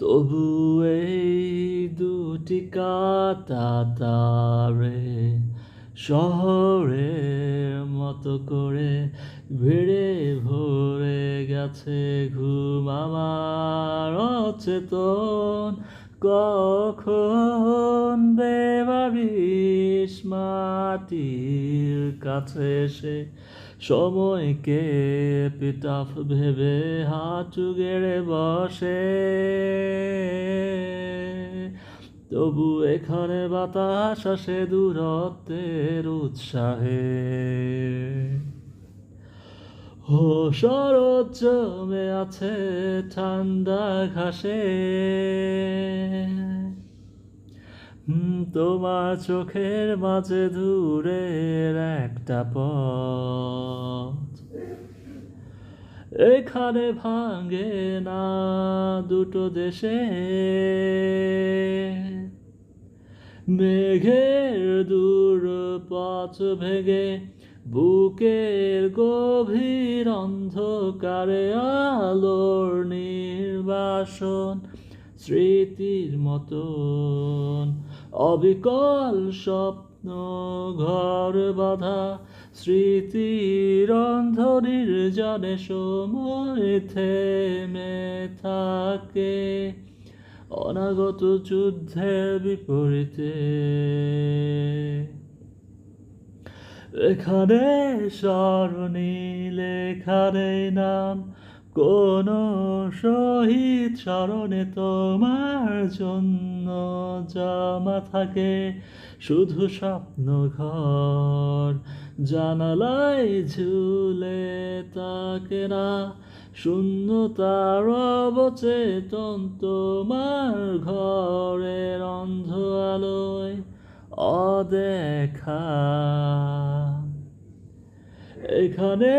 তবু এই দুটি কাতা তারে শহরের মতো করে ভিড়ে ভরে গেছে ঘুম আমার অচেতন কখন মাটির কাছে এসে সময়কে পিতাফ ভেবে হাঁটু গেড়ে বসে? তবু এখানে বাতাস আসে দূরত্বের উৎসাহে। ও শরৎ জমে আছে ঠান্ডা ঘাসে। তোমার চোখের মাঝে দূরের একটা পথ। এখানে ভাঙে না দুটো দেশে। মেঘের দূর পথ ভেঙে বুকের গভীর অন্ধকারে আলোর নির্বাসন, স্মৃতির মতন। অবিকল স্বপ্ন ঘর বাঁধা, স্মৃতির অন্ধ নির্জনে সময় থেমে থাকে। অনাগত যুদ্ধের বিপরীতে এখানে স্মরণী লেখানে নাম। কোন শহীদ স্মরণে তোমার জন্য জমা থাকে। শুধু স্বপ্ন ঘর, জানালায় ঝুলে তাকে না। শূন্যতার অবচেতন তোমার ঘরের অন্ধ আলোয়। অদেখা এখানে